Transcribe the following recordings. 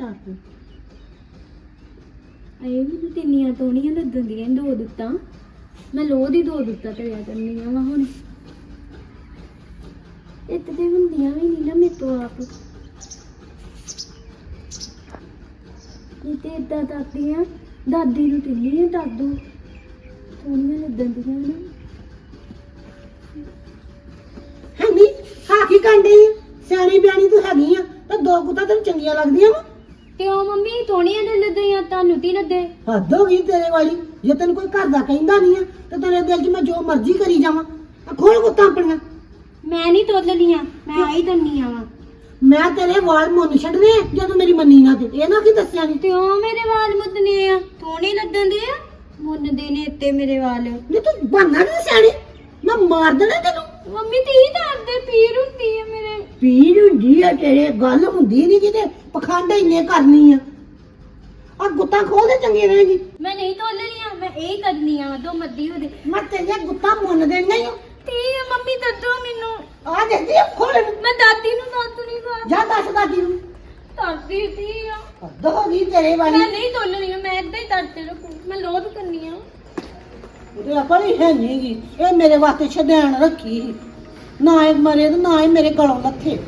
ਤੱਕ ਆਏ ਮੈਨੂੰ ਤਿੰਨੀਆਂ ਤੋਣੀਆਂ ਲੱਗਣ ਦੀਆਂ ਦੋ ਦੁੱਤਾਂ। ਮੈਂ ਲੋਹ ਦੀ ਦੋ ਦੁੱਤਾਂ ਤਰਿਆ ਕਰਨੀਆਂ ਵਾ ਹੁਣ। ਇੱਕ ਤੇ ਹੁੰਦੀਆਂ ਵੀ ਨਹੀਂ ਨਾ ਮੇਰੇ ਤੋਂ ਆਪ। ਇਹ ਇਦਾਂ ਕਰਦੀਆਂ ਦਾਦੀ ਨੂੰ ਤਿੰਨੀਆਂ ਦਾਦੂ। ਤੋਣੀਆਂ ਲੱਦਣ ਦੀਆਂ ਨਾ। ਹੈਨੀ ਹਾਂ ਕੀ ਕੰਡੀ ਸਿਆਣੀ ਬਿਆਣੀ ਤੂੰ ਹੈਗੀ ਆ, ਤਾਂ ਦੋ ਗੁੱਤਾਂ ਤੈਨੂੰ ਚੰਗੀਆਂ ਲੱਗਦੀਆਂ ਵਾ। ਤੇ ਉਹ ਮੰਮੀ? ਤੋਣੀਆਂ ਦੇ ਲੱਦੀਆਂ ਤੁਹਾਨੂੰ ਤੀ ਲੱਦੇ? ਹੱਦ ਹੋ ਗਈ ਤੇਰੇ ਵਾਲੀ। ਜੇ ਤੈਨੂੰ ਕੋਈ ਘਰ ਦਾ ਕਹਿੰਦਾ ਨਹੀਂ ਆ ਤੇ ਤੇਰੇ ਦਿਲ 'ਚ ਮੈਂ ਜੋ ਮਰਜ਼ੀ ਕਰੀ ਜਾਵਾਂ। ਆ ਖੋਲ ਗੁੱਤਾਂ ਆਪਣੀਆਂ। ਮੈਂ ਨਹੀਂ ਤੋਲਣੀਆਂ ਮੈਂ ਆਈ ਦੰਨੀਆਂ ਵਾ। ਮੈਂ ਤੇਰੇ ਵਾਲ ਮੁੰਨ ਛੱਡਨੇ ਆ ਜਦੋਂ ਮੇਰੀ ਮੰਨੀ ਨਾ ਤੇ। ਇਹ ਨਾ ਕੀ ਦੱਸਿਆ ਨਹੀਂ ਤੇ ਉਹ ਮੇਰੇ ਵਾਲ ਮੁੱਦਨੇ ਆ? ਤੋਣੇ ਲੱਦਣ ਦੇ ਆ? ਮੁੰਨਦੇ ਨੇ ਇੱਥੇ ਮੇਰੇ ਵਾਲ। ਜੇ ਤੂੰ ਬਣਨਾ ਨਹੀਂ ਸਿਆਣੀ ਮੈਂ ਮਾਰ ਦੇਣਾ ਤੈਨੂੰ। ਮੰਮੀ ਤੀ ਦਰਦ ਪੀਰ ਹੁੰਦੀ ਆ ਮੇਰੇ। ਪੀੜ ਹੁੰਦੀ ਆ ਤੇਰੇ। ਗੱਲ ਹੁੰਦੀ ਨਹੀਂ ਕਿਤੇ। ਪਖੰਡ ਇੰਨੇ ਕਰਨੀ ਆ। ਆ ਗੁੱਤਾਂ ਖੋਲ ਦੇ ਚੰਗੀ ਰਹੇਗੀ ਮੈਂ ਨਹੀਂ ਤੋਲਣੀਆਂ ਮੈਂ ਇਹ ਕਰਨੀਆਂ ਵਾ ਦੋ ਮੱਦੀ ਉਹਦੇ। ਮੈਂ ਤੇਰੀਆਂ ਗੁੱਤਾਂ ਮੁੰਨ ਈ ਓ। ਤੀ ਆ ਮੰਮੀ ਦੱਸੋ ਮੈਨੂੰ। ਆ ਦੇਖਦੀ ਆ ਖੋਲ ਇਹਨੂੰ। ਮੈਂ ਦਾਦੀ ਨੂੰ ਦੱਸ ਨਹੀਂ ਕਰ ਜਾ ਦੱਸ ਦਾਦੀ ਨੂੰ। ਦਾਦੀ ਤੀ ਆ। ਹੱਦ ਹੋ ਗਈ ਤੇਰੇ ਵਾਲੀ। ਮੈਂ ਨਹੀਂ ਤੋਲਣੀਆਂ ਮੈਂ ਏਦਾਂ ਹੀ ਦਰਦ ਰੱਖੂ। ਮੈਂ ਲੋਧ ਕਰਨੀ ਆ। ਉਹਦੇ ਆਪਾਂ ਹੀ ਹੈ ਨਹੀਂਗੀ ਇਹ ਮੇਰੇ ਵਾਸਤੇ ਛਡਾਣ ਰੱਖੀ ਸੀ। ਨਾ ਇਹ ਮਰੇ ਤੇ ਨਾ ਇਹ ਮੇਰੇ ਗਲੋਂ ਲੱਥੇ।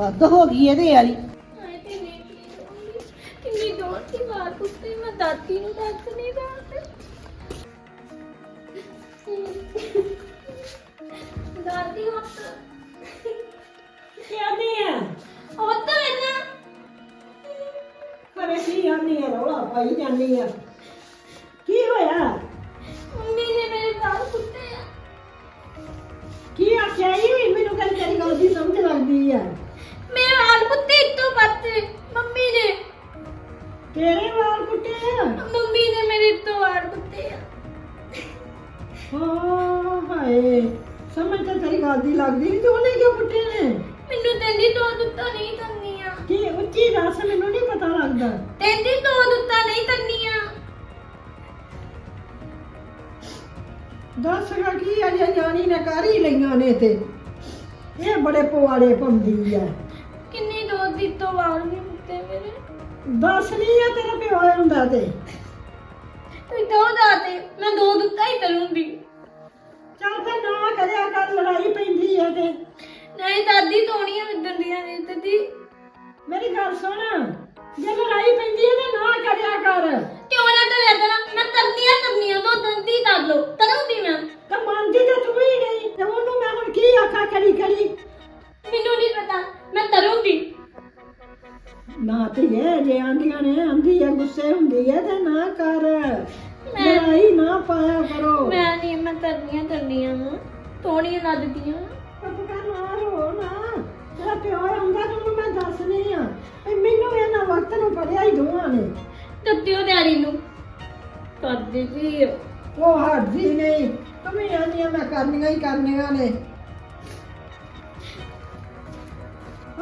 ਹੱਦ ਹੋ ਗਈ ਇਹਦੇ ਵਾਲੀ ਹਾਏ ਤੇ ਨਹੀਂ ਕਿੰਨੀ ਦੌੜ ਦੀ ਵਾਰ ਕੁੱਤੇ ਮੈਂ ਦਾਦੀ ਨੂੰ ਦੱਸ ਨਹੀਂ ਦੱਸ ਦਾਦੀ ਹੱਥ ਕੀ ਆਨੀ ਆ। ਉਹ ਤਾਂ ਇਹਨਾਂ ਕਰੇ ਕੀ ਆਨੀ ਆ ਰੌਲਾ ਪਾਈ ਜਾਂਦੀ ਆ। ਕੀ ਹੋਇਆ? ਮੰਮੀ ਨੇ ਮੇਰੇ ਵਾਲ ਕੁੱਤੇ ਆ। ਕੀ ਆਖਿਆ ਈ ਮੈਨੂੰ ਕੱਲ ਤੇਰੀ ਗੱਲ ਦੀ ਸਮਝ ਲੱਗਦੀ ਆ। ਮੇਰੇ ਵਾਲ ਕੁੱਤੇ ਇੱਥੋਂ ਬੱਤੇ ਮੰਮੀ ਨੇ। ਤੇਰੇ ਆ ਮੰਮੀ ਨੇ ਮੇਰੇ ਤੋਂ ਵਾਲ ਕੁੱਤੇ ਆ। ਹਾਂ ਹਾਏ ਸਮਝ ਤਾਂ ਤੇਰੀ ਗੱਲ ਦੀ ਲੱਗਦੀ ਨਹੀਂ ਤੇ ਉਹਨੇ ਕਿਉਂ ਕੁੱਟੇ ਨੇ? ਮੈਨੂੰ ਤੈਨੂੰ ਦੋ ਦੁੱਤਾ ਨਹੀਂ ਤੰਨੀਆਂ ਕੀ ਉੱਚੀ ਦੱਸ ਮੈਨੂੰ ਨਹੀਂ ਪਤਾ ਲੱਗਦਾ। ਤੈਨੂੰ ਦੋ ਦੁੱਤਾ ਨਹੀਂ ਤੰਨੀਆਂ ਦੱਸ ਗਾ ਕੀ ਅਜੇ ਜਾਨੀ ਨੇ ਕਰ ਹੀ ਲਈਆਂ ਨੇ ਤੇ। ਇਹ ਬੜੇ ਪਵਾੜੇ ਪੰਦੀ ਆ। ਕਿੰਨੀ ਦੋ ਦੀ ਤੋਂ ਵਾਲ ਵੀ ਕੁੱਤੇ ਮੇਰੇ। ਦੱਸ ਨਹੀਂ ਆ ਤੇਰਾ ਪਿਓ ਹੁੰਦਾ ਤੇ। ਤੂੰ ਦੋ ਦਾਤੇ ਮੈਂ ਦੋ ਦੁੱਤਾ ਹੀ ਕਰੂੰਗੀ। ਚੱਲ ਫਿਰ ਨਾ ਕਰਿਆ ਕਰ ਲੜਾਈ ਪੈਂਦੀ ਆ ਤੇ। ਨਹੀਂ ਦਾਦੀ ਤੋਣੀਆਂ ਵਿਦਣ ਦੀਆਂ ਨੇ ਦਾਦੀ। ਮੇਰੀ ਗੱਲ ਸੁਣ ਜੇ ਲੜਾਈ ਪੈਂਦੀ ਆ ਤੇ ਨਾ ਕਰਿਆ ਕਰ। ਕਿਉਂ ਨਾ ਤੇ ਲੈਦਣਾ ਮੈਂ ਤਰਨੀਆਂ ਤਰਨੀਆਂ ਦੋ ਦੰਦੀ ਕਰ ਲੋ ਕਰੂੰਗੀ ਮੈਂ। ਤਾਂ ਮੰਨਦੀ ਤੇ ਤੂੰ ਹੀ ਨਹੀਂ ਤੇ ਉਹਨੂੰ ਮੈਂ ਹੁਣ ਕੀ ਆਖਾਂ ਕਰੀ ਕਰੀ ਮੈਨੂੰ ਨਹੀਂ ਪਤਾ ਮੈਂ ਤਰੂੰਗੀ। ਨਾ ਤੇ ਇਹ ਜੇ ਆਂਦੀਆਂ ਨੇ ਆਂਦੀ ਆ ਗੁੱਸੇ ਹੁੰਦੀ ਆ ਤੇ ਨਾ ਕਰ। ਲੜਾਈ ਨਾ ਪਾਇਆ ਕਰੋ। ਮੈਂ ਨਹੀਂ ਮੈਂ ਤਰਨੀਆਂ ਤਰਨੀਆਂ ਵਾ। ਚੁੱਪ ਕਰ ਨਾ ਰੋ ਨਾ। ਤੇਰਾ ਪਿਓ ਆਉਂਦਾ ਤੈਨੂੰ ਮੈਂ ਦੱਸਣੀ ਆ। ਵੀ ਮੈਨੂੰ ਇਹਨਾਂ ਵਕਤ ਨੂੰ ਪੜਿਆ ਹੀ ਦੋਵਾਂ ਨੇ। ਦੱਦਿਓ ਡੈਡੀ ਨੂੰ। ਕਰਦੇ ਜੀ ਉਹ ਹੱਦੀ ਨਹੀਂ। ਤੁਮੇ ਆਂਦੀਆਂ ਮੈਂ ਕਰਨੀਆਂ ਹੀ ਕਰਨੀਆਂ ਨੇ।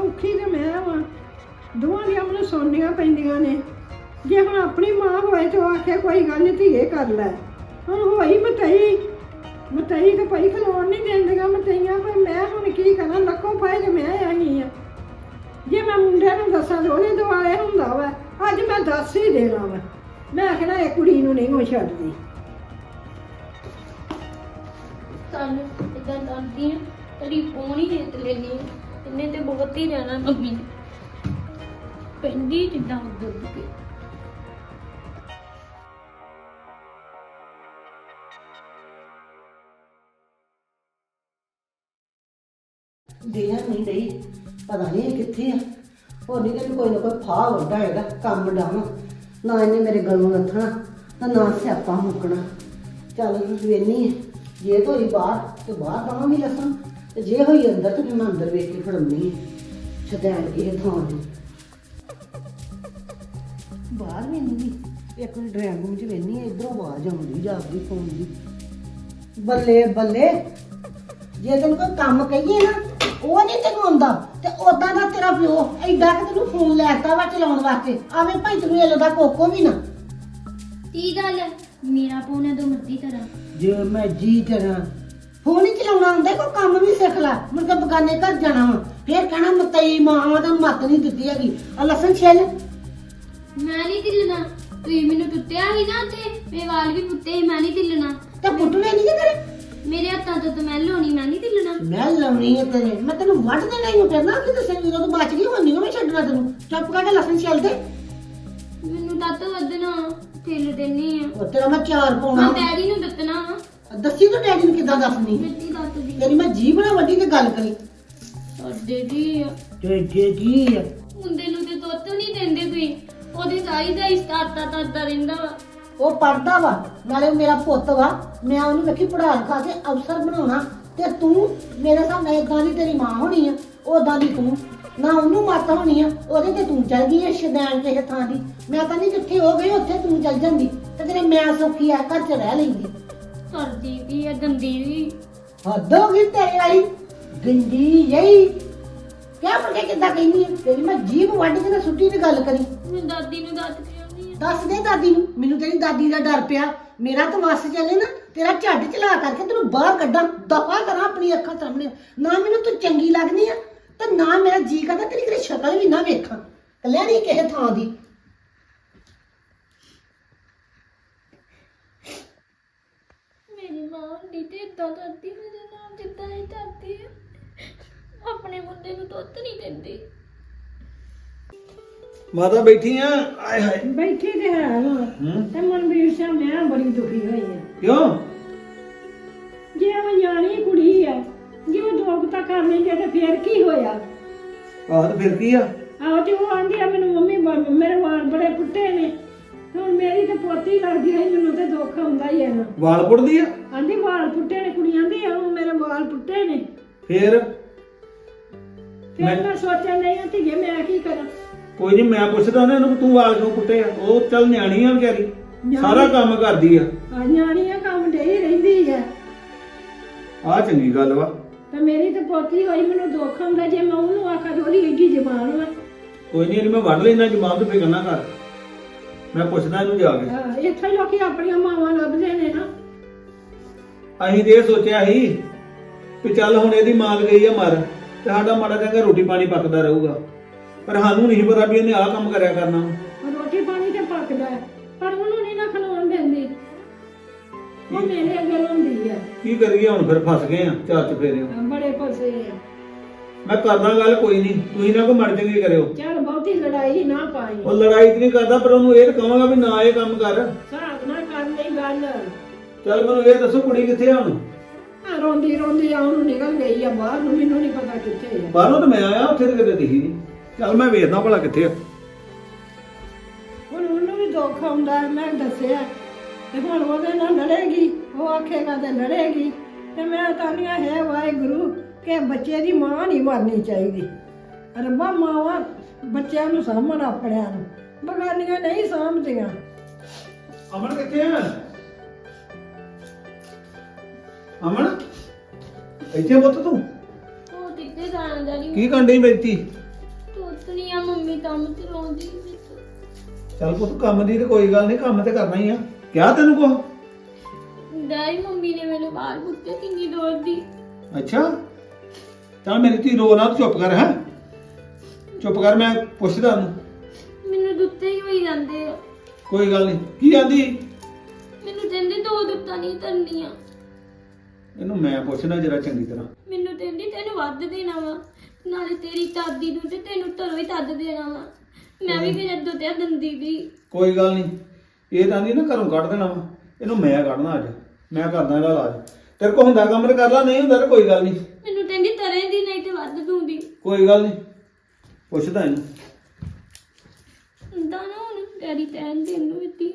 ਔਖੀ ਤੇ ਮੈਂ ਵਾਂ। ਦੋਵਾਂ ਦੀਆਂ ਮੈਨੂੰ ਸੁਣਨੀਆਂ ਪੈਂਦੀਆਂ ਨੇ। ਜੇ ਹੁਣ ਆਪਣੀ ਮਾਂ ਹੋਏ ਤੇ ਆਖੇ, ਕੋਈ ਗੱਲ ਨਹੀਂ ਧੀਏ ਕਰ ਲੈ। ਹੁਣ ਹੋਈ ਮਤਈ। ਮਤਈ ਤੇ ਭਾਈ ਖਲੋਣ ਨਹੀਂ ਦਿੰਦੀਆਂ ਮਤਈਆਂ, ਪਰ ਮੈਂ ਹੁਣ ਕੀ ਕਰਾਂ? ਲੱਖੋਂ ਪਾਏ ਤੇ ਮੈਂ ਆਈ ਆ। ਜੇ ਮੈਂ ਮੁੰਡੇ ਨੂੰ ਦੱਸਾਂ ਤੇ ਉਹਨੇ ਦੁਆਲੇ ਹੁੰਦਾ ਵਾ, ਅੱਜ ਮੈਂ ਦੱਸ ਹੀ ਦੇਣਾ ਵਾ। ਮੈਂ ਆਖਣਾ, ਇਹ ਕੁੜੀ ਨੂੰ ਨਹੀਂ ਮੈਂ ਛੱਡਦੀ। ਤੁਹਾਨੂੰ ਇਦਾਂ ਦੱਸਦੀ ਆ। ਤੇਰੀ ਪੋਣੀ ਰੇਤ ਲੈਣੀ ਆ। ਇਹਨੇ ਤੇ ਬਹੁਤ ਹੀ ਰਹਿਣਾ ਮੰਮੀ। ਨੇ ਪੈਂਦੀ ਜਿੱਦਾਂ ਉੱਧਰ ਕੇ ਦੇਣ ਨਹੀਂ ਰਹੀ, ਪਤਾ ਨਹੀਂ ਇਹ ਕਿੱਥੇ ਆ। ਹੋਰ ਨਹੀਂ ਤੈਨੂੰ ਕੋਈ ਨਾ ਕੋਈ ਫਾਹ ਵੱਡਾ ਹੈਗਾ, ਕੰਮ ਡਾਵਾਂ ਨਾ ਇਹਨੇ ਮੇਰੇ ਗਲੋਂ ਲੱਥਣਾ ਤਾਂ ਨਾ ਸਿਆਪਾ ਮੁੱਕਣਾ। ਚੱਲ ਵੇਨੀ ਹੈ ਜੇ ਤਾਂ ਬਾਹਰ, ਤੇ ਬਾਹਰ ਦਵਾਂਗੀ ਲਸਣ ਤੇ ਜੇ ਹੋਈ ਅੰਦਰ, ਤੇ ਫਿਰ ਮੈਂ ਅੰਦਰ ਵੇਖ ਕੇ ਫੜਮਣੀ ਹੈ ਛਦੈਣ ਇਹ ਥਾਂ ਦੀ ਬਾਹਰ ਵੇਨੀ ਨਹੀਂ ਇੱਕ ਡਰਾਈਵਿੰਗ ਰੂਮ ਚ ਵੇਨੀ ਹੈ ਇਧਰੋਂ ਆਵਾਜ਼ ਆਉਂਦੀ ਜਾਂਦੀ ਫੋਨ ਦੀ। ਬੱਲੇ ਬੱਲੇ ਜੇ ਤੈਨੂੰ ਕੋਈ ਕੰਮ ਕਹੀਏ ਨਾ ਉਹ ਨਹੀਂ ਤੈਨੂੰ ਆਉਂਦਾ। ਤੇ ਉਦਾਂ ਦਾ ਤੇਰਾ ਪਿਓ ਐਡਾ ਕਿ ਤੈਨੂੰ ਫੋਨ ਲੈਤਾ ਵਾ ਚਲਾਉਣ ਵਾਸਤੇ। ਆਵੇਂ ਭਾਈ ਤੈਨੂੰ ਇਹ ਦਾ ਕੋਕੋ ਵੀ ਨਾ। ਕੀ ਗੱਲ ਹੈ? ਮੇਰਾ ਪੋਣਾ ਦੋ ਮਰਦੀ ਕਰਾਂ। ਜੇ ਮੈਂ ਜੀ ਕਰਾਂ। ਫੋਨ ਹੀ ਚਲਾਉਣਾ ਆਉਂਦਾ ਕੋਈ ਕੰਮ ਵੀ ਸਿੱਖ ਲੈ। ਮੁੜ ਕੇ ਬਗਾਨੇ ਘਰ ਜਾਣਾ ਵਾ। ਫੇਰ ਕਹਿਣਾ ਮਤਈ ਮਾਂ ਦਾ ਮੱਤ ਨਹੀਂ ਦਿੱਤੀ ਹੈਗੀ। ਆ ਲਸਣ ਛਿੱਲ। ਮੈਂ ਨਹੀਂ ਢਿੱਲਣਾ। ਤੁਸੀਂ ਮੈਨੂੰ ਟੁੱਟਿਆ ਸੀ ਨਾ ਤੇ ਮੇਰੇ ਵਾਲ ਵੀ ਪੁੱਟੇ ਸੀ ਮੈਂ ਨਹੀਂ ਢਿੱਲਣਾ। ਤਾਂ ਪੁੱਟਣੇ ਨਹੀਂ ਕਿ ਤੇਰੇ। ਮੇਰੇ ਹੱਥਾਂ ਤੋਂ ਤਾਂ ਮੈਂ ਲੋਣੀ ਮੈਂ ਨਹੀਂ ਢਿੱਲਣਾ। ਮੈਂ ਲਾਉਣੀ ਹੈ ਤੇਰੇ। ਮੈਂ ਤੈਨੂੰ ਵੱਢ ਦੇਣਾ ਹੀ ਕਰਨਾ ਕਿ ਦੱਸਣ ਜਦੋਂ ਤੂੰ ਬਚ ਗਈ ਹੋਣੀ ਮੈਂ ਛੱਡਣਾ ਤੈਨੂੰ। ਚੁੱਪ ਕਰਕੇ ਲਸਣ ਚੱਲ ਦੇ। ਮੈਨੂੰ ਤੱਤ ਵੱਧਣਾ ਢਿੱਲ ਦੇਣੀ ਆ। ਉਹ ਤੇਰਾ ਮੈਂ ਚਾਰ ਮੈਂ ਪਾਉਣਾ ਡੈਡੀ ਨੂੰ ਦੱਤਣਾ ਦੱਸੀ ਤੂੰ ਡੈਡੀ ਨੂੰ ਕਿੱਦਾਂ ਦੱਸਣੀ ਮਿੱਟੀ ਦੱਤ ਦੀ। ਤੇਰੀ ਮੈਂ ਜੀਭ ਨਾਲ ਵੱਡੀ ਤੇ ਗੱਲ ਕਰੀ। ਸਾਡੇ ਦੀ ਆ। ਤੇ ਜੇ ਕੀ ਆ? ਮੁੰਡੇ ਨੂੰ ਉਹਦੇ ਚਾਹੀਦਾ ਇਸ ਤਾਤਾ ਰਹਿੰਦਾ ਵਾ। ਉਹ ਪੜਦਾ ਵਾ ਨਾਲੇ ਉਹ ਮੇਰਾ ਪੁੱਤ ਵਾ। ਮੈਂ ਉਹਨੂੰ ਵੇਖੀ ਪੜ੍ਹਾ ਲਿਖਾ ਕੇ ਅਫਸਰ ਬਣਾਉਣਾ। ਤੇ ਤੂੰ ਮੇਰੇ ਸਾਹਮਣੇ ਇਦਾਂ ਦੀ ਤੇਰੀ ਮਾਂ ਹੋਣੀ ਆ ਉਦਾਂ ਦੀ ਤੂੰ। ਨਾ ਉਹਨੂੰ ਮੱਤ ਹੋਣੀ ਆ ਉਹਦੇ ਤੇ ਤੂੰ ਚੱਲ ਗਈ ਐ ਸ਼ਦੈਣ ਕਿਸੇ ਥਾਂ ਦੀ। ਮੈਂ ਤਾਂ ਨਹੀਂ ਜਿੱਥੇ ਹੋ ਗਈ ਉੱਥੇ ਤੂੰ ਚੱਲ ਜਾਂਦੀ। ਤੇ ਤੇਰੇ ਮੈਂ ਸੌਖੀ ਆ ਘਰ ਚ ਰਹਿ ਲੈਂਦੀ। ਸਰਦੀ ਵੀ ਆ ਦੰਦੀ ਵੀ। ਹੱਦ ਹੋ ਗਈ ਤੇਰੇ ਵਾਲੀ। ਗੰਦੀ ਜਈ। ਕਿਆ ਕੇ ਕਿੱਦਾਂ ਕਹਿੰਦੀ ਆ? ਤੇਰੀ ਮੈਂ ਜੀਭ ਵੱਢ ਕੇ ਨਾ ਸੁੱਟੀ ਤੇ ਗੱਲ ਕਰੀ। ਮੈਂ ਦਾਦੀ ਨੂੰ ਦੱਤ ਪਿਆਉਂਦੀ ਆ। ਦੱਸ ਦੇ ਦਾਦੀ ਨੂੰ। ਮੈਨੂੰ ਤੇਰੀ ਦਾਦੀ ਦਾ ਡਰ ਪਿਆ। ਮੇਰਾ ਤਾਂ ਵਸ ਚੱਲੇ ਨਾ। ਤੇਰਾ ਝੱਡ ਚਲਾ ਕਰਕੇ ਤੈਨੂੰ ਬਾਹਰ ਕੱਢਾਂ। ਦਫਾ ਕਰਾਂ ਆਪਣੀ ਅੱਖਾਂ ਸਾਹਮਣੇ। ਨਾ ਮੈਨੂੰ ਤੂੰ ਚੰਗੀ ਲੱਗਦੀ ਆ ਤੇ ਨਾ ਮੇਰਾ ਜੀ ਕਰਦਾ ਤੇਰੀ ਕਿਤੇ ਸ਼ਕਲ ਵੀ ਨਾ ਵੇਖਾਂ। ਕੱਲਿਆ ਨਹੀਂ ਕਿਸੇ ਥਾਂ ਦੀ। ਮੇਰੀ ਮਾਂ ਹੁੰਦੀ ਤੇ ਇਦਾਂ ਕਰਦੀ ਮੇਰੇ ਨਾਲ ਜਿੱਦਾਂ ਇਹ ਕਰਦੀ ਹੈ ਆਪਣੇ ਮੁੰਡੇ ਨੂੰ ਦੁੱਧ ਨਹੀਂ ਦਿੰਦੀ। ਮਾਤਾ ਬੈਠੀ ਆ? ਆਏ ਹਾਏ। ਬੈਠੀ ਤੇ ਹੈ ਵਾਂ। ਹੂੰ। ਤੇ ਮਨਵੀਰ ਸਿੰਘ ਮੈਂ ਬੜੀ ਦੁਖੀ ਹੋਈ ਆ। ਕਿਉਂ? ਜੇ ਉਹ ਜਾਣੀ ਕੁੜੀ ਆ ਜੇ ਉਹ ਦੋਗ ਤਾਂ ਕਰ ਲੈਂਦੇ ਤੇ ਫੇਰ ਕੀ ਹੋਇਆ? ਆਹ ਤੇ ਫਿਰ ਕੀ ਆ? ਆਹ ਤੇ ਉਹ ਆਂਦੀ ਆ ਮੈਨੂੰ ਮੰਮੀ ਬ- ਮੇਰੇ ਵਾਲ ਬੜੇ ਪੁੱਟੇ ਨੇ। ਹੁਣ ਮੇਰੀ ਤੇ ਪੋਤੀ ਲੱਗਦੀ ਹੈ ਮੈਨੂੰ ਤੇ ਦੁੱਖ ਹੁੰਦਾ ਹੀ ਹੈ ਨਾ। ਵਾਲ ਪੁੱਟਦੀ ਆ? ਆਂਦੀ ਵਾਲ ਪੁੱਟੇ ਨੇ ਕੁੜੀਆਂ ਦੀ ਉਹ ਮੇਰੇ ਵਾਲ ਪੁੱਟੇ ਨੇ। ਫੇਰ? ਫਿਰ ਮੈਂ- ਮੈਂ ਸੋਚਿਆ ਨਹੀਂ ਆ ਧੀਏ ਮੈਂ ਕੀ ਕਰਾਂ? ਕੋਈ ਨਹੀਂ ਮੈਂ ਪੁੱਛਦਾ ਨਾ ਇਹਨੂੰ ਤੂੰ ਵਾਲ ਕਿਉਂ ਆ ਉਹ ਚੱਲ ਨਿਆਣੀ ਆ ਵਿਚਾਰੀ ਨਿਆਣੀ। ਸਾਰਾ ਕੰਮ ਕਰਦੀ ਆ। ਆ ਨਿਆਣੀ ਆ ਕੰਮ ਡਈ ਰਹਿੰਦੀ ਹੈ ਆ ਚੰਗੀ ਗੱਲ ਵਾ। ਤੇ ਮੇਰੀ ਤੇ ਪੋਤੀ ਹੋਈ ਮੈਨੂੰ ਦੁੱਖ ਹੁੰਦਾ ਜੇ ਮੈਂ ਉਹਨੂੰ ਆਖਾਂ ਉਹਦੀ ਏਡੀ ਜ਼ਬਾਨ ਵਾ। ਕੋਈ ਨਹੀਂ ਇਹਨੂੰ ਮੈਂ ਵੱਢ ਲੈਣਾ ਜਮਾਨ ਤੇ ਫਿਕਰ ਨਾ ਕਰ। ਮੈਂ ਪੁੱਛਦਾ ਇਹਨੂੰ ਜਾ ਕੇ। ਹਾਂ, ਇੱਥੇ ਲੋਕੀ ਆਪਣੀਆਂ ਮਾਵਾਂ ਲੱਭਦੇ ਨੇ ਨਾ। ਅਸੀਂ ਤੇ ਇਹ ਸੋਚਿਆ ਸੀ ਕਿ ਚੱਲ ਹੁਣ ਇਹਦੀ ਮਾਲ ਗਈ ਆ ਮਰ ਤੇ ਸਾਡਾ ਮਾੜਾ ਚੰਗਾ ਰੋਟੀ ਪਾਣੀ ਪੱਕਦਾ ਰਹੂਗਾ। ਪਰ ਸਾਨੂੰ ਨਹੀਂ ਪਤਾ ਵੀ ਇਹਨੇ ਆਹ ਕੰਮ ਕਰਿਆ ਕਰਨਾ। ਰੋਟੀ ਪਾਣੀ ਤੇ ਪੱਕਦਾ ਹੈ, ਪਰ ਉਹਨੂੰ ਨਹੀਂ ਨਾ ਖਲੋਣ ਦਿੰਦੀ। ਉਹ ਮੇਰੇ ਅੱਗੇ ਹੁੰਦੀ ਹੈ। ਕੀ ਕਰੀਏ ਹੁਣ ਫਿਰ ਫਸ ਗਏ ਆ ਚਾਰ ਚਫੇਰੇ ਬੜੇ ਫਸੇ ਆ। ਮੈਂ ਕਰਦਾ ਗੱਲ ਕੋਈ ਨਹੀਂ ਤੁਸੀਂ ਨਾ ਕੋ ਮਰ ਚੰਗੇ ਕਰਿਓ। ਚੱਲ ਬਹੁਤੀ ਲੜਾਈ ਨਾ ਪਾਈ। ਉਹ ਲੜਾਈ ਤੇ ਨਹੀਂ ਕਰਦਾ ਪਰ ਉਹਨੂੰ ਇਹ ਤਾਂ ਕਹਾਂਗਾ ਵੀ ਨਾ ਇਹ ਕੰਮ ਕਰ। ਹਿਸਾਬ ਨਾ ਕਰ ਲਈ ਗੱਲ। ਚੱਲ ਮੈਨੂੰ ਇਹ ਦੱਸੋ ਕੁੜੀ ਕਿੱਥੇ ਆ ਹੁਣ? ਆ ਰੋਂਦੀ ਰੋਂਦੀ ਆ ਉਹਨੂੰ ਨਿਕਲ ਗਈ ਆ ਬਾਹਰ ਨੂੰ ਮੈਨੂੰ ਨਹੀਂ ਪਤਾ ਕਿੱਥੇ ਆ। ਬਾਹਰੋਂ ਤਾਂ ਮੈਂ ਆਇਆ ਉੱਥੇ ਤੇ ਕਿਤੇ ਦਿਖੀ ਨਹੀਂ ਚੱਲ ਮੈਂ ਵੇਖਦਾ ਭਲਾ ਕਿੱਥੇ ਆ। ਹੁਣ ਉਹਨੂੰ ਵੀ ਦੁੱਖ ਆਉਂਦਾ ਹੈ, ਮੈਂ ਦੱਸਿਆ। ਤੇ ਹੁਣ ਉਹਦੇ ਨਾਲ ਲੜੇਗੀ ਉਹ ਆਖੇਗਾ ਤੇ ਲੜੇਗੀ। ਤੇ ਮੈਂ ਤਾਨੀਆਂ ਹੈ ਵਾਹਿਗੁਰੂ ਕਿ ਬੱਚੇ ਦੀ ਮਾਂ ਨਹੀਂ ਮਰਨੀ ਚਾਹੀਦੀ। ਰੱਬਾ ਮਾਵਾਂ ਬੱਚਿਆਂ ਨੂੰ ਸਾਂਭਣ ਆਪਣਿਆਂ ਨੂੰ। ਬਗਾਨੀਆਂ ਨਹੀਂ ਸਾਂਭਦੀਆਂ। ਅਮਨ ਕਿੱਥੇ ਆ? ਅਮਨ ਇੱਥੇ ਬੁੱਤ ਤੂੰ। ਉਹ ਕਿੱਥੇ ਜਾਣ ਦਾ ਨਹੀਂ ਕੀ ਕੰਡੀ ਬੈਠੀ ਕੰਮ ਤੇ ਲਾਉਂਦੀ ਮੈਨੂੰ ਚੱਲ ਪੁੱਤ ਕੰਮ ਦੀ ਤੇ ਕੋਈ ਗੱਲ ਨਹੀਂ ਕੰਮ ਤੇ ਕਰਨਾ ਹੀ ਆ। ਕਿਹਾ ਤੈਨੂੰ ਕੋ ਡੈਡੀ ਮੰਮੀ ਨੇ ਮੈਨੂੰ ਬਾਹਰ ਪੁੱਟੇ ਕਿੰਨੀ ਦੌੜ ਦੀ। ਅੱਛਾ। ਚੱਲ ਮੇਰੀ ਧੀ ਰੋ ਨਾ ਤੂੰ ਚੁੱਪ ਕਰ ਹੈ। ਚੁੱਪ ਕਰ ਮੈਂ ਪੁੱਛਦਾ ਉਹਨੂੰ। ਮੈਨੂੰ ਦੁੱਤੇ ਹੀ ਹੋਈ ਜਾਂਦੇ ਆ। ਕੋਈ ਗੱਲ ਨਹੀਂ ਕੀ ਆਂਦੀ? ਮੈਨੂੰ ਕਹਿੰਦੇ ਦੋ ਦੁੱਤਾਂ ਨਹੀਂ ਤਰਨੀਆਂ ਇਹਨੂੰ ਮੈਂ ਪੁੱਛਣਾ ਜਰਾ ਚੰਗੀ ਤਰ੍ਹਾਂ। ਮੈਨੂੰ ਕਹਿੰਦੀ ਤੈਨੂੰ ਵੱਧ ਦੇਣਾ ਵਾ। ਨਾਲੇ ਤੇਰੀ ਦਾਦੀ ਨੂੰ ਤੇ ਤੈਨੂੰ ਧਰੋ ਹੀ ਤੱਦ ਦੇਣਾ ਵਾ। ਮੈਂ ਵੀ ਫਿਰ ਅੱਦੋ ਤੇ ਦੰਦੀ ਦੀ ਕੋਈ ਗੱਲ ਨਹੀਂ। ਇਹ ਤਾਂ ਨਹੀਂ ਨਾ ਘਰੋਂ ਕੱਢ ਦੇਣਾ ਵਾ। ਇਹਨੂੰ ਮੈਂ ਕੱਢਣਾ ਅੱਜ। ਮੈਂ ਕਰਦਾ ਇਹਦਾ ਇਲਾਜ। ਤੇਰੇ ਕੋਲ ਹੁੰਦਾ ਕੰਮ ਤੇ ਕਰ ਲਾ ਨਹੀਂ ਹੁੰਦਾ ਤੇ ਕੋਈ ਗੱਲ ਨਹੀਂ। ਮੈਨੂੰ ਕਹਿੰਦੀ ਤਰੇ ਦੀ ਨਹੀਂ ਤੇ ਵੱਧ ਦੂੰਦੀ। ਕੋਈ ਗੱਲ ਨਹੀਂ। ਪੁੱਛਦਾ ਇਹਨੂੰ। ਹੁੰਦਾ ਨਾ ਹੁਣ ਡੈਡੀ ਤੈਨ ਦੇਣ ਨੂੰ ਦਿੱਤੀ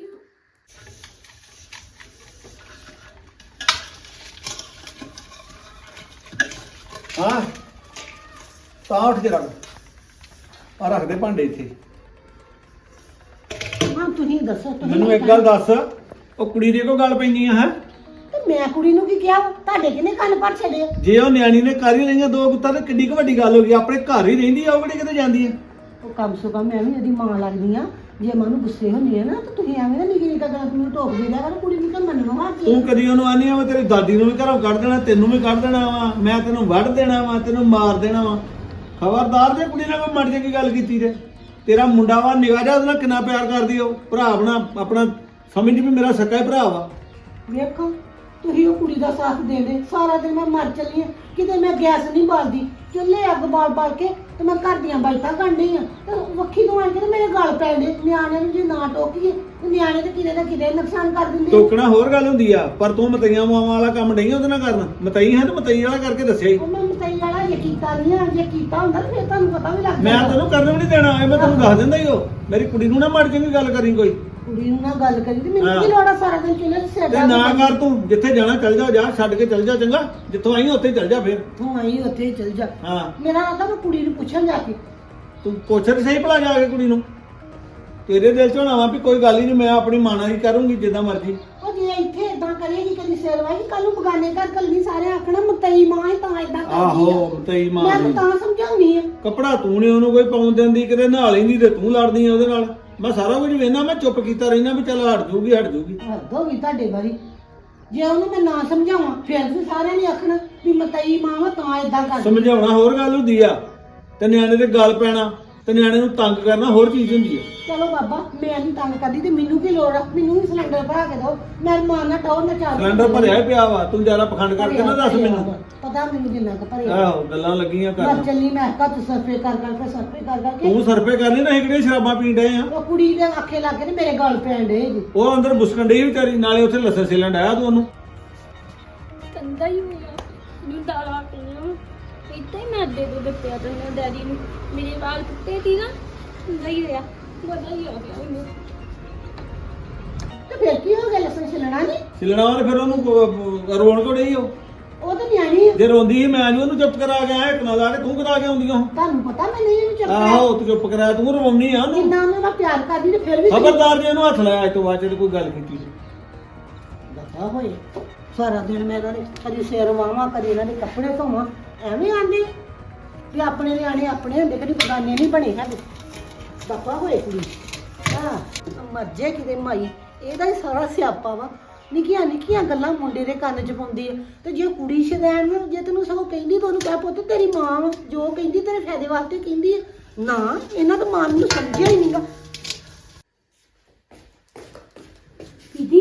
ਹਾਂ। ਤਾਂ ਉੱਠ ਕੇ ਰੱਖ ਆ ਰੱਖ ਦੇ ਭਾਂਡੇ ਇੱਥੇ। ਹਾਂ ਤੁਸੀਂ ਦੱਸੋ ਤੁਸੀਂ ਮੈਨੂੰ ਇੱਕ ਗੱਲ ਦੱਸ ਉਹ ਕੁੜੀ ਦੀ ਕੋ ਗੱਲ ਪੈਂਦੀ ਆ ਹੈ? ਤੇ ਮੈਂ ਕੁੜੀ ਨੂੰ ਕੀ ਕਿਹਾ? ਤੁਹਾਡੇ ਕਿਨੇ ਕੰਨ ਪਰ ਛੱਡੇ? ਆ? ਜੇ ਉਹ ਨਿਆਣੀ ਨੇ ਕਰ ਹੀ ਲਈਆਂ ਦੋ ਗੁੱਤਾਂ ਤੇ ਕਿੱਡੀ ਕੁ ਵੱਡੀ ਗੱਲ ਹੋ ਗਈ। ਆਪਣੇ ਘਰ ਹੀ ਰਹਿੰਦੀ ਆ ਉਹ ਕਿਹੜੀ ਕਿਤੇ ਜਾਂਦੀ ਆ? ਉਹ ਕਮ ਸੋ ਕਮ ਮੈਂ ਵੀ ਇਹਦੀ ਮਾਂ ਲੱਗਦੀ ਆ। ਜੇ ਮਾਂ ਨੂੰ ਗੁੱਸੇ ਹੁੰਦੀ ਆ ਨਾ ਤਾਂ ਤੁਸੀਂ ਐਵੇਂ ਨਾ ਨਿੱਕੀ ਨਿੱਕਾ ਗੱਲ ਨੂੰ ਟੋਕ ਦੇ ਦਿਆ ਕਰ ਕੁੜੀ ਨੂੰ ਤਾਂ ਮੰਨਣਾ ਵਾ ਕਿ ਤੂੰ ਕਦੀ ਉਹਨੂੰ ਆਨੀ ਆ ਮੈਂ ਤੇਰੀ ਦਾਦੀ ਨੂੰ ਵੀ ਘਰੋਂ ਕੱਢ ਦੇਣਾ ਤੈਨੂੰ ਵੀ ਕੱਢ ਦੇਣਾ ਵਾ ਮੈਂ ਤੈਨੂੰ ਵੱਢ ਦੇਣਾ ਵਾ ਤੈਨੂੰ ਮਾਰ ਦੇਣਾ ਵਾ। ਖਬਰਦਾਰ ਜੇ ਕੁੜੀ ਨਾਲ ਕੋਈ ਮੜ ਜੇ ਕੀ ਗੱਲ ਕੀਤੀ ਤੇ ਤੇਰਾ ਮੁੰਡਾ ਵਾ ਨਿਗਾਹ ਜਾ ਉਹਦੇ ਕਿੰਨਾ ਪਿਆਰ ਕਰਦੀ ਉਹ? ਭਰਾ ਬਣਾ ਆਪਣਾ ਸਮਝ ਵੀ ਮੇਰਾ ਹੀ ਭਰਾ ਵਾ। ਵੇਖੋ ਤੁਸੀਂ ਉਹ ਕੁੜੀ ਦਾ ਸਾਥ ਦੇ ਦੇ ਸਾਰਾ ਦਿਨ ਮੈਂ ਮਰ ਚੱਲੀ ਆ ਕਿਤੇ ਮੈਂ ਗੈਸ ਨਹੀਂ ਬਾਲਦੀ ਚੁੱਲ੍ਹੇ ਅੱਗ ਬਾਲ ਬਾਲ ਕੇ ਤੇ ਮੈਂ ਘਰ ਦੀਆਂ ਬਾਈਤਾਂ ਕੱਢਣੀ ਆ। ਤੇ ਵੱਖੀ ਤੋਂ ਆਣ ਕੇ ਤੇ ਮੇਰੇ ਗਲ ਪੈ ਗਏ ਨਿਆਣਿਆਂ ਨੂੰ ਜੇ ਨਾ ਟੋਕੀਏ ਤੇ ਨਿਆਣੇ ਤੇ ਕਿਤੇ ਨਾ ਕਿਤੇ ਨੁਕਸਾਨ ਕਰ ਦਿੰਦੇ ਆ। ਟੋਕਣਾ ਹੋਰ ਗੱਲ ਹੁੰਦੀ ਆ ਪਰ ਤੂੰ ਮਤਈਆਂ ਮਾਵਾਂ ਵਾਲਾ ਕੰਮ ਨਹੀਂ ਉਹਦੇ ਨਾਲ ਕਰਨਾ? ਮਤਈ ਹੈ ਤੇ ਮਤਈ ਵਾਲਾ ਕਰਕੇ ਦੱਸਿਆ ਹੀ। ਉਹ ਮੈਂ ਮਤਈ ਵਾਲਾ ਜੇ ਕੀਤਾ ਨਹੀਂ ਆ? ਜੇ ਕੀਤਾ ਹੁੰਦਾ ਤੇ ਫਿਰ ਤੁਹਾਨੂੰ ਪਤਾ ਵੀ ਲੱਗ ਮੈਂ। ਤੈਨੂੰ ਕਰਨ ਵੀ ਨਹੀਂ ਦੇਣਾ ਮੈਂ ਤੈਨੂੰ ਦੱਸ ਦਿੰਦਾ ਹੀ ਉਹ। ਮੇਰੀ ਕੁੜੀ ਨੂੰ ਨਾ ਮਾੜੀ ਚੰਗੀ ਗੱਲ ਕਰੀ ਕੋਈ। ਕੁੜੀ ਨੂੰ ਨਾ ਗੱਲ ਕਰੀ ਤੇ ਮੈਨੂੰ। ਕੀ ਲੋੜ ਆ ਸਾਰਾ ਦਿਨ ਚੁੱਲ੍ਹੇ ਸਿਰ ਤੇ ਨਾ ਕਰ ਤੂੰ ਜਿੱਥੇ ਜਾਣਾ ਚੱਲ ਜਾ ਜਾ ਛੱਡ ਕੇ ਚੱਲ ਜਾ ਚੰਗਾ। ਜਿੱਥੋਂ ਆਈ ਉੱਥੇ ਚੱਲ ਜਾ ਫਿਰ। ਤੂੰ ਆਈ ਉੱਥੇ ਹੀ ਚਲ ਜਾ। ਹਾਂ। ਮੇਰਾ ਆਂਦਾ ਮੈਂ ਕੁੜੀ ਨੂੰ ਪੁੱਛਣ ਜਾ ਕੇ। ਤੂੰ ਪੁੱਛ ਤੇ ਸਹੀ ਭਲਾ ਜਾ ਕੇ ਕੁੜੀ ਨੂੰ। ਤੇਰੇ ਦਿਲ 'ਚ ਹੋਣਾ ਵਾ ਵੀ ਕੋਈ ਗੱਲ ਹੀ ਨਹੀਂ ਮੈਂ ਆਪਣੀ ਮਾਂ ਨਾਲ ਹੀ ਕਰੂੰਗੀ ਜਿੱਦਾਂ ਮਰਜ਼ੀ। ਜੇ ਇੱਥੇ ਇਦਾਂ ਕਰੇਗੀ ਕਦੀ ਸਿਰ ਵਾਈ ਕੱਲ ਨੂੰ ਬਗਾਨੇ ਘਰ ਕੱਲੀ ਸਾਰੇ ਆਖਣਾ ਮਤਈ ਮਾਂ ਹੈ ਤਾਂ ਇਦਾਂ ਕਰਦੀ ਆਹੋ ਤੇਰੀ ਮਾਂ ਮੈਂ ਤਾਂ ਤਾਂ ਸਮਝਾਉਣੀ ਆ। ਕਪੜਾ ਤੂੰ ਨੇ ਉਹਨੂੰ ਕੋਈ ਪਾਉਣ ਦਿੰਦੀ ਕਿਤੇ ਨਹਾ ਲੈਂਦੀ ਤੇ ਤੂੰ ਲੜਦੀ ਆ ਉਹਦੇ ਨਾਲ। ਮੈਂ ਸਾਰਾ ਕੁਝ ਵੇਖਣਾ ਮੈਂ ਚੁੱਪ ਕੀਤਾ ਰਹਿਣਾ ਵੀ ਚੱਲ ਹਟ ਜੂਗੀ ਹਟ ਜੂਗੀ। ਹੱਦ ਹੋ ਗਈ ਤੁਹਾਡੇ ਵਾਰੀ। ਜੇ ਉਹਨੂੰ ਮੈਂ ਨਾ ਸਮਝਾਵਾਂ ਫਿਰ ਵੀ ਸਾਰਿਆਂ ਨੇ ਆਖਣਾ ਵੀ ਮਤਈ ਮਾਂ ਵਾ ਤਾਂ ਇਦਾਂ ਕਰਦੀ ਸਮਝਾਉਣਾ ਹੋਰ ਗੱਲ ਹੁੰਦੀ ਆ ਤੇ ਨਿਆਣੇ ਦੇ ਗੱਲ ਪੈਣਾ। ਤੇ ਨਿਆਣੇ ਨੂੰ ਤੰਗ ਕਰਨਾ ਹੋਰ ਚੀਜ਼ ਹੁੰਦੀ ਆ। ਚਲੋ ਬਾਬਾ ਮੈਂ ਨਹੀਂ ਤੰਗ ਕਰਦੀ ਤੇ ਮੈਨੂੰ ਕੀ ਲੋੜ ਆ? ਮੈਨੂੰ ਵੀ ਸਿਲੰਡਰ ਭਰਾ ਕੇ ਦਿਓ। ਮੈਂ ਮਾਂ ਨਾਲ ਟੌਰ ਨਾ ਚਾਹ ਸਿਲੰਡਰ ਭਰਿਆ ਹੀ ਪਿਆ ਵਾ। ਤੂੰ ਜ਼ਿਆਦਾ ਪਖੰਡ ਕਰਕੇ ਨਾ ਦੱਸ ਮੈਨੂੰ। ਪਤਾ ਮੈਨੂੰ ਜਿੰਨਾ ਕੁ ਭਰਿਆ ਆਹੋ ਗੱਲਾਂ ਲੱਗੀਆਂ ਮੈਂ ਕਰਨ ਚੱਲੀ ਮੈਂ। ਕੱਤ ਸਰਫੇ ਕਰ ਕਰਕੇ ਸਰਫੇ ਕਰ ਕਰਕੇ ਤੂੰ ਸਰਪੇ ਕਰਨੀ ਨਾ ਕਿਹੜੀਆਂ ਸ਼ਰਾਬਾਂ ਪੀਣ ਡਏ ਆ? ਉਹ ਕੁੜੀ ਦੇ ਆਖੇ ਲੱਗ ਕੇ ਤੇ ਮੇਰੇ ਗਲ ਪੈਣ ਡੇ ਜੀ। ਉਹ ਅੰਦਰ ਬੁਸਕਣ ਡਈ ਵਿਚਾਰੀ ਨਾਲੇ ਉੱਥੇ ਲੱਸਾ ਸੇਲਣ ਡਾਇਆ ਤੂੰ ਉਹਨੂੰ। ਕੰਦਾ ਹੀ ਹੋਇਆ। ਨੂੰ ਦਾਲਾ ਪੀਣਾ ਇੱਥੇ ਹੀ ਮੈਂ ਅੱਡੇ ਤੋਂ ਦਿੱਤਿਆ ਤੇ ਨਾ ਡੈਡੀ ਨੂੰ ਮੇਰੇ ਵਾਲ ਟੁੱਟੇ ਸੀ ਨਾ ਕੰਦਾ ਹੀ ਹੋਇਆ ਬੜਾ ਹੀ ਆ ਗਿਆ ਮੈਨੂੰ। ਤੇ ਫਿਰ ਕੀ ਹੋ ਗਿਆ ਲਸਣ ਛਿਲਣਾ ਨਹੀਂ? ਛਿਲਣਾ ਵਾ ਤੇ ਫਿਰ ਉਹਨੂੰ ਕੋ- ਰੋਣ ਕੋ ਡਈ ਉਹ ਉਹ ਤਾਂ ਨਿਆਣੀ ਆ। ਜੇ ਰੋਂਦੀ ਸੀ ਮੈਂ ਨੀ ਉਹਨੂੰ ਚੁੱਪ ਕਰਾ ਕੇ ਆਇਆ ਇੱਕ ਨਾਲ ਆ ਕੇ ਤੂੰ ਕਰਾ ਕੇ ਆਉਂਦੀ ਉਹ ਤੁਹਾਨੂੰ ਪਤਾ ਮੈਂ ਨਹੀਂ ਇਹਨੂੰ ਚੱਕਿਆ ਆਹੋ ਤੂੰ ਚੁੱਪ ਕਰਾਇਆ ਤੂੰ ਰਵਾਉਣੀ ਆ ਉਹਨੂੰ। ਜਿੰਨਾ ਉਹਨੂੰ ਮੈਂ ਪਿਆਰ ਕਰਦੀ ਤੇ ਫਿਰ ਵੀ ਖਬਰਦਾਰ ਜੇ ਇਹਨੂੰ ਹੱਥ ਲਾਇਆ ਅੱਜ ਤੋਂ ਬਾਅਦ ਚ ਕੋਈ ਗੱਲ ਕੀਤੀ ਦਫਾ ਹੋਏ। ਸਾਰਾ ਦਿਨ ਮੈਂ ਇਹਨਾਂ ਦੇ ਕਦੀ ਸਿਰ ਵਾਵਾਂ ਕਦੀ ਇਹਨਾਂ ਦੇ ਕੱਪੜੇ ਧੋਵਾਂ। ਐਵੇਂ ਆਂਦੇ। ਵੀ ਆਪਣੇ ਨਿਆਣੇ ਆਪਣੇ ਹੁੰਦੇ ਕਦੀ ਬਗਾਨੇ ਨਹੀਂ ਬਣੇ ਹੈਗੇ। ਦਫਾ ਹੋਏ ਕੁੜੀ। ਹਾਂ ਮਰਜੇ ਕਿਤੇ ਮਾਈ। ਇਹਦਾ ਹੀ ਸਾਰਾ ਸਿਆਪਾ ਵਾ। ਨਿੱਕੀਆਂ ਨਿੱਕੀਆਂ ਗੱਲਾਂ ਮੁੰਡੇ ਦੇ ਕੰਨ 'ਚ ਪਾਉਂਦੀ ਆ। ਤੇ ਜੇ ਕੁੜੀ ਸ਼ਦੈਣ ਵਾ ਜੇ ਤੈਨੂੰ ਸਗੋਂ ਕਹਿੰਦੀ ਤਾਂ ਉਹਨੂੰ ਕਹਿ ਪੁੱਤ ਤੇਰੀ ਮਾਂ ਵਾ ਜੋ ਕਹਿੰਦੀ ਤੇਰੇ ਫਾਇਦੇ ਵਾਸਤੇ ਕਹਿੰਦੀ ਆ। ਨਾ ਇਹਨਾਂ ਤਾਂ ਮਾਂ ਨੂੰ ਸਮਝਿਆ ਹੀ ਨਹੀਂਗਾ ਦੀਦੀ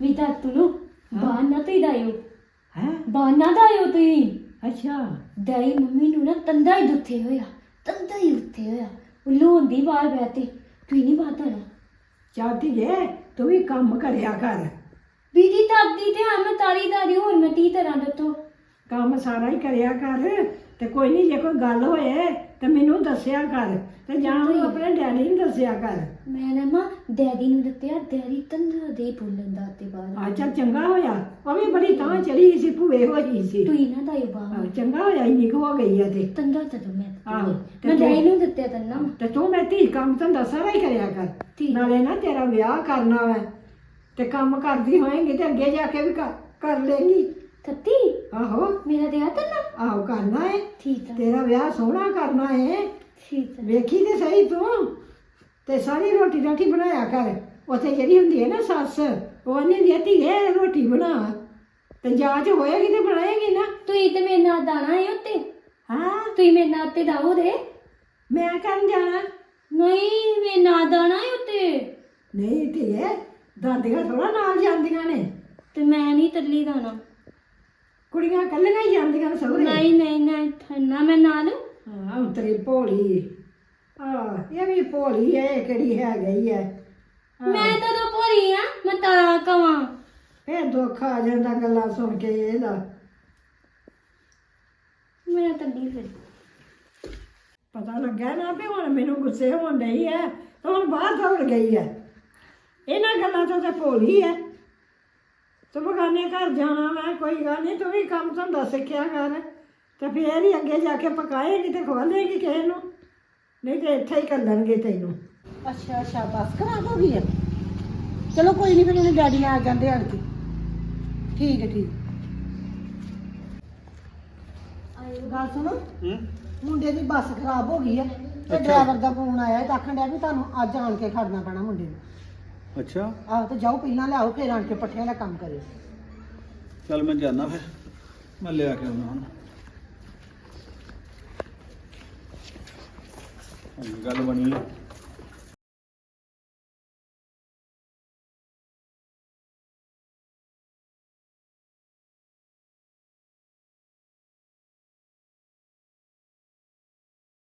ਵੀ ਤਾਂ ਤੁਨੋ ਬਾਨਾ ਤੇ ਦਾਇਓ ਹੈ? ਬਾਨਾ ਦਾਇਓ ਤੁਸੀਂ। ਅੱਛਾ। ਦਾਈ ਮੰਮੀ ਨੂੰ ਨਾ ਤੰਦਾ ਹੀ ਦੁੱਥੇ ਹੋਇਆ ਤੰਦਾ ਹੀ ਉੱਥੇ ਹੋਇਆ। ਉਹ ਲੋਂਦੀ ਵਾਲ ਬੈਤੇ ਤੂੰ ਨਹੀਂ ਬਾਤਾ ਨਾ ਚਾਹਤੀ ਜੇ ਤੂੰ ਵੀ ਕੰਮ ਕਰਿਆ ਕਰ। ਬੀਦੀ ਦਾਦੀ ਤੇ ਮੈਂ ਤਾਰੀ ਤਾਰੀ ਹੋਰ ਮੈਂ ਤੀ ਤਰ੍ਹਾਂ ਦੱਤੋ ਕੰਮ ਸਾਰਾ ਹੀ ਕਰਿਆ ਕਰ ਤੇ ਕੋਈ ਨਹੀਂ ਜੇ ਕੋਈ ਗੱਲ ਹੋਏ ਤੇ ਮੈਨੂੰ ਦੱਸਿਆ ਕਰ ਤੇ ਜਾਂ ਉਹਨੂੰ ਆਪਣੇ ਡੈਡੀ ਨੂੰ ਦੱਸਿਆ ਕਰ। ਮੈਂ ਨਾ ਮਾਂ ਡੈਡੀ ਨੂੰ ਦਿੱਤਿਆ ਡੈਡੀ ਤੰਦਾ ਦੇ ਬੋਲਣ ਦਾ ਤੇ ਬਾਅਦ ਅੱਛਾ ਚੰਗਾ ਹੋਇਆ? ਉਹ ਵੀ ਬੜੀ ਤਾਂ ਚੜੀ ਸੀ ਭੂਏ ਹੋਈ ਸੀ। ਤੂੰ ਹੀ ਨਾ ਦਾਇਓ ਬਾਹਰ। ਆਹ, ਚੰਗਾ ਹੋਇਆ ਇੰਨੀ ਕੁ ਹੋ ਗਈ ਆ ਤੇ। ਤੰਦਾ ਤਦੋਂ ਮੈਂ ਆਹੋ, ਤੇ ਮੈਂ ਤੂੰ- ਡੈਡੀ ਨੂੰ ਦਿੱਤਿਆ ਤੰਨਾ ਤੇ ਤੂੰ ਮੈਂ ਧੀ ਕੰਮ ਤਾਂ ਸਾਰਾ ਹੀ ਕਰਿਆ ਕਰ। ਠੀਕ। ਨਾਲੇ ਨਾ ਤੇਰਾ ਵਿਆਹ ਕਰਨਾ ਵੈ ਤੇ ਕੰਮ ਕਰਦੀ ਹੋਏਂਗੀ ਤੇ ਅੱਗੇ ਜਾ ਕੇ ਵੀ ਕਰ ਕਰ ਲੇਂਗੀ ਤੱਤੀ? ਆਹੋ। ਮੇਰਾ ਦਿਆ ਤੰਨਾ ਆਹੋ ਕਰਨਾ ਏ। ਠੀਕ ਆ। ਤੇਰਾ ਵਿਆਹ ਸੋਹਣਾ ਕਰਨਾ ਏ। ਠੀਕ ਆ। ਵੇਖੀ ਤੇ ਸਹੀ ਤੂੰ। ਤੇ ਸਾਰੀ ਰੋਟੀ ਰਾਟੀ ਬਣਾਇਆ ਕਰ। ਉੱਥੇ ਜਿਹੜੀ ਹੁੰਦੀ ਹੈ ਨਾ ਸੱਸ ਉਹ ਨਹੀਂ ਦੀ ਧੀਏ ਰੋਟੀ ਬਣਾ। ਤੇ ਜਾਂਚ ਹੋਏਗੀ ਤੇ ਬਣਾਏਗੀ ਨਾ। ਤੁਸੀਂ ਤੇ ਮੇਰੇ ਨਾਲ ਦਾਣਾ ਹੈ ਉੱਤੇ। ਹਾਂ। ਤੁਸੀਂ ਮੇਰੇ ਨਾਲ ਤੇ ਦਾਓ ਦੇ। ਮੈਂ ਕਰਨ ਜਾਣਾ। ਨਹੀਂ ਮੇਰੇ ਨਾਲ ਦਾਣਾ ਹੈ ਉੱਤੇ। ਨਹੀਂ ਧੀਏ ਦਾਦੀਆਂ ਥੋੜਾ ਨਾਲ ਜਾਂਦੀਆਂ ਨੇ। ਤੇ ਮੈਂ ਨਹੀਂ ਤੱਲੀ ਦਾਣਾ। ਕੁੜੀਆਂ ਕੱਲੀਆਂ ਹੀ ਜਾਂਦੀਆਂ ਸਹੁਰੇ। ਨਹੀਂ ਨਹੀਂ ਨਹੀਂ ਠੰਨਾ ਮੈਂ ਨਾਲ। ਹਾਂ ਉਤਰੀ ਭੋਲੀ। ਆ ਇਹ ਵੀ ਭੋਲੀ ਇਹ ਕਿਹੜੀ ਹੈ ਗਈ ਐ ਮੈਂ ਤਾਂ ਦੋ ਭੋਰੀ ਆ ਮੈਂ ਤਾਂ ਕਵਾਂ। ਫੇਰ ਦੁੱਖ ਆ ਜਾਂਦਾ ਗੱਲਾਂ ਸੁਣ ਕੇ ਇਹਦਾ। ਮੇਰਾ ਤੱਲੀ ਫਿਰ। ਪਤਾ ਲੱਗਾ ਨਾ ਵੀ ਹੁਣ ਮੈਨੂੰ ਗੁੱਸੇ ਹੋਣ ਡਈ ਐ ਤਾਂ ਹੁਣ ਬਾਹਰ ਦੌੜ ਗਈ ਐ ਇਹਨਾਂ ਗੱਲਾਂ ਤੋਂ ਤੇ ਭੋਲੀ ਐ ਤੂੰ ਬਗਾਨੇ ਘਰ ਜਾਣਾ ਮੈਂ ਕੋਈ ਗੱਲ ਨਹੀਂ ਤੂੰ ਵੀ ਕੰਮ ਧੰਦਾ ਸਿੱਖਿਆ ਕਰ। ਤੇ ਫੇਰ ਹੀ ਅੱਗੇ ਜਾ ਕੇ ਪਕਾਏਗੀ ਤੇ ਖਵਾਲੇਗੀ ਕਿਸੇ ਨੂੰ। ਨਹੀਂ ਤੇ ਇੱਥੇ ਹੀ ਕੱਲਣਗੇ ਤੈਨੂੰ। ਅੱਛਾ ਅੱਛਾ ਬਸ ਖਰਾਬ ਹੋ ਗਈ ਆ। ਚਲੋ ਕੋਈ ਨਹੀਂ ਫਿਰ ਡੈਡੀ ਨਾਲ ਆ ਜਾਂਦੇ ਆਣ ਕੇ ਠੀਕ ਹੈ ਠੀਕ ਗੱਲ ਸੁਣੋ। ਹੂੰ? ਮੁੰਡੇ ਦੀ ਬੱਸ ਖਰਾਬ ਹੋ ਗਈ ਆ। ਤੇ ਡਰਾਈਵਰ ਦਾ ਫੋਨ ਆਇਆ ਤੇ ਆਖਣ ਡਿਆ ਵੀ ਤੁਹਾਨੂੰ ਅੱਜ ਆਣ ਕੇ ਖੜਨਾ ਪੈਣਾ ਮੁੰਡੇ ਨੂੰ। ਅੱਛਾ। ਆਹੋ ਤੇ ਜਾਓ ਪਹਿਲਾਂ ਲਿਆਓ ਫਿਰ ਆਣ ਕੇ ਪੱਠਿਆਂ ਦਾ ਕੰਮ ਕਰਿਓ। ਚੱਲ ਮੈਂ ਜਾਣਾ ਫਿਰ। ਮੈਂ ਲਿਆ ਕੇ ਆਉਣਾ ਹੁਣ। ਗੱਲ ਬਣੀ।